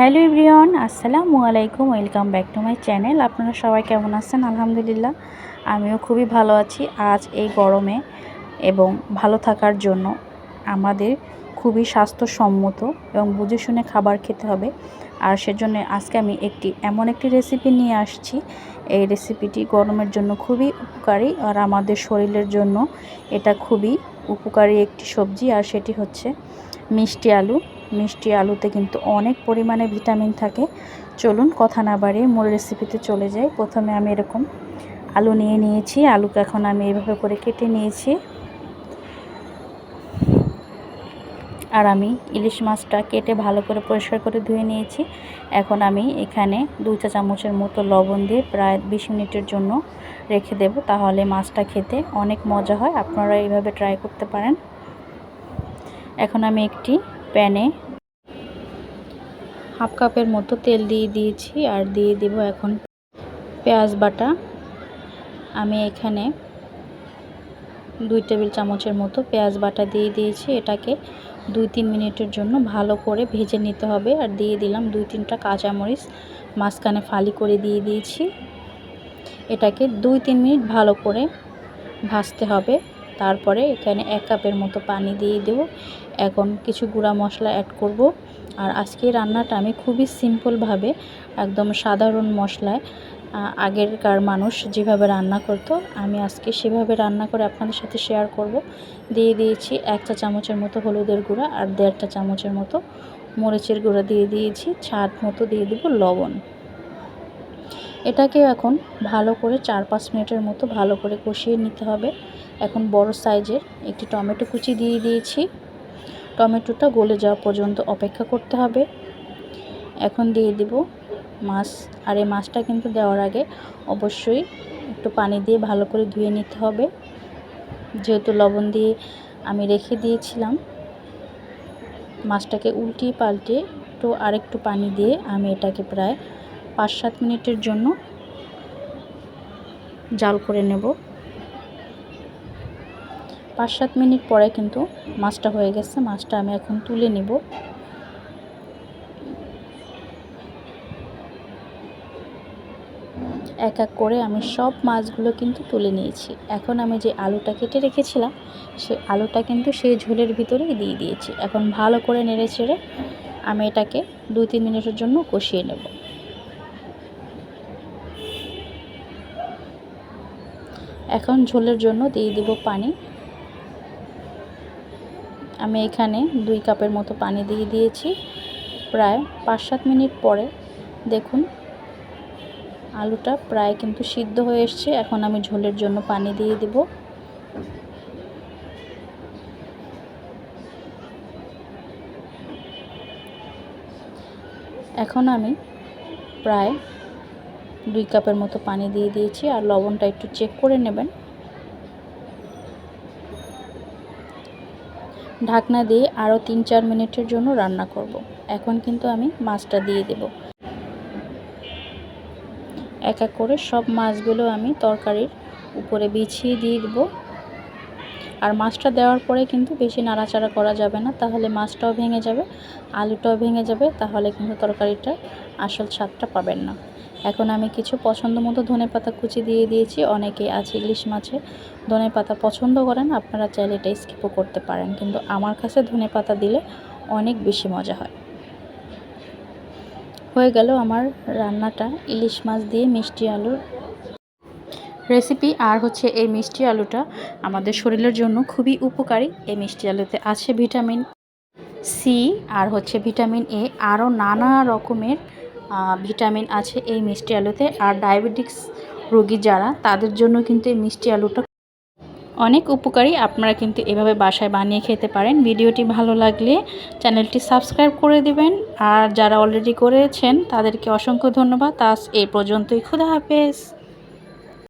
Hello everyone, আসসালামু আলাইকুম, welcome back to my channel. আপনারা সবাই কেমন আছেন? আলহামদুলিল্লাহ, আমিও খুবই ভালো আছি আজ এই গরমে এবং ভালো থাকার জন্য আমাদের খুবই স্বাস্থ্যসম্মত এবং বুঝে শুনে খাবার খেতে হবে। আর সেজন্য আজকে আমি একটি, এমন একটি রেসিপি নিয়ে আসছি। এই রেসিপিটি গরমের জন্য খুবই উপকারী আর আমাদের শরীরের জন্য এটা খুবই উপকারী একটি সবজি। আর সেটি হচ্ছে মিষ্টি আলু। মিষ্টি আলুতে কিন্তু অনেক পরিমাণে ভিটামিন থাকে। চলুন কথা না বাড়িয়ে মূল রেসিপিতে চলে যাই। প্রথমে আমি এরকম আলু নিয়ে নিয়েছি। আলুকে এখন আমি এইভাবে করে কেটে নিয়েছি। আর আমি ইলিশ মাছটা কেটে ভালো করে পরিষ্কার করে ধুয়ে নিয়েছি। এখন আমি এখানে দুই চা চামচের মতো লবণ দিয়ে প্রায় বিশ মিনিটের জন্য রেখে দেব। তাহলে মাছটা খেতে অনেক মজা হয়। আপনারা এইভাবে ট্রাই করতে পারেন। এখন আমি একটি প্যানে হাফ কাপের মতো তেল দিয়ে দিয়েছি আর দিয়ে দেব এখন পেঁয়াজ বাটা। আমি এখানে দুই টেবিল চামচের মতো পেঁয়াজ বাটা দিয়ে দিয়েছি। এটাকে দুই তিন মিনিটের জন্য ভালো করে ভেজে নিতে হবে। আর দিয়ে দিলাম দুই তিনটা কাঁচামরিচ, মাঝখানে ফালি করে দিয়ে দিয়েছি। এটাকে দুই তিন মিনিট ভালো করে ভাজতে হবে। তারপরে এখানে এক কাপের মতো পানি দিয়ে দেব। এখন কিছু গুঁড়া মশলা অ্যাড করব। আর আজকে রান্নাটা আমি খুবই সিম্পলভাবে একদম সাধারণ মশলায় আগেরকার মানুষ যেভাবে রান্না করতো, আমি আজকে সেভাবে রান্না করে আপনাদের সাথে শেয়ার করব। দিয়ে দিয়েছি এক চা চামচের মতো হলুদের গুঁড়া আর দেড়টা চামচের মতো মরিচের গুঁড়া দিয়ে দিয়েছি। ছাদ মতো দিয়ে দেবো লবণ। এটাকে এখন ভালো করে চার পাঁচ মিনিটের মতো ভালো করে কষিয়ে নিতে হবে। এখন বড় সাইজের একটি টমেটো কুচি দিয়ে দিয়েছি। টমেটোটা গলে যাওয়া পর্যন্ত অপেক্ষা করতে হবে। এখন দিয়ে দিব মাছ। আর এই মাছটা কিন্তু দেওয়ার আগে অবশ্যই একটু পানি দিয়ে ভালো করে ধুয়ে নিতে হবে। যেহেতু লবণ দিয়ে আমি রেখে দিয়েছিলাম, মাছটাকে উল্টিয়ে পাল্টে একটু আরেকটু পানি দিয়ে আমি এটাকে প্রায় পাঁচ সাত মিনিটের জন্য জাল করে নেব। পাঁচ সাত মিনিট পরে কিন্তু মাছটা হয়ে গেছে। মাছটা আমি এখন তুলে নেব। এক এক করে আমি সব মাছগুলো কিন্তু তুলে নিয়েছি। এখন আমি যে আলুটা কেটে রেখেছিলাম সেই আলুটা কিন্তু সেই ঝোলের ভিতরেই দিয়ে দিয়েছি। এখন ভালো করে নেড়ে ছেড়ে আমি এটাকে দুই তিন মিনিটের জন্য কষিয়ে নেব। এখন ঝোলের জন্য দিয়ে দিব পানি। আমি এখানে দুই কাপের মতো পানি দিয়ে দিয়েছি। প্রায় পাঁচ সাত মিনিট পরে দেখুন, আলুটা প্রায় কিন্তু সিদ্ধ হয়ে এসছে। এখন আমি ঝোলের জন্য পানি দিয়ে দেব। এখন আমি প্রায় দুই কাপের মতো পানি দিয়ে দিয়েছি আর লবণটা একটু চেক করে নেবেন। ঢাকনা দিয়ে আরও তিন চার মিনিটের জন্য রান্না করব। এখন কিন্তু আমি মাছটা দিয়ে দেব। এক এক করে সব মাছগুলো আমি তরকারির উপরে বিছিয়ে দিয়ে দেব। আর মাছটা দেওয়ার পরে কিন্তু বেশি নাড়াচাড়া করা যাবে না, তাহলে মাছটাও ভেঙে যাবে, আলুটাও ভেঙে যাবে, তাহলে কিন্তু তরকারিটা আসল স্বাদটা পাবেন না। এখন আমি কিছু পছন্দ মতো ধনে পাতা কুচি দিয়ে দিয়েছি অনেকে আছে ইলিশ মাছে। ধনে পাতা পছন্দ করেন, আপনারা চাইলে এটা স্কিপও করতে পারেন, কিন্তু আমার কাছে ধনে পাতা দিলে অনেক বেশি মজা হয়। হয়ে গেল আমার রান্নাটা, ইলিশ মাছ দিয়ে মিষ্টি আলুর রেসিপি আর হচ্ছে এই মিষ্টি আলুটা আমাদের শরীরের জন্য খুবই উপকারী। এই মিষ্টি আলুতে আছে ভিটামিন সি, আর হচ্ছে ভিটামিন এ। আরও নানা রকমের ভিটামিন আছে এই মিষ্টি আলুতে। আর ডায়াবেটিক্স রোগী যারা, তাদের জন্য কিন্তু এই মিষ্টি আলুটা অনেক উপকারী। আপনারা কিন্তু এভাবে বাসায় বানিয়ে খেতে পারেন। ভিডিওটি ভালো লাগলে চ্যানেলটি সাবস্ক্রাইব করে দিবেন। আর যারা অলরেডি করেছেন, তাদেরকে অসংখ্য ধন্যবাদ। তাস এই পর্যন্তই। খুদা হাফেজ।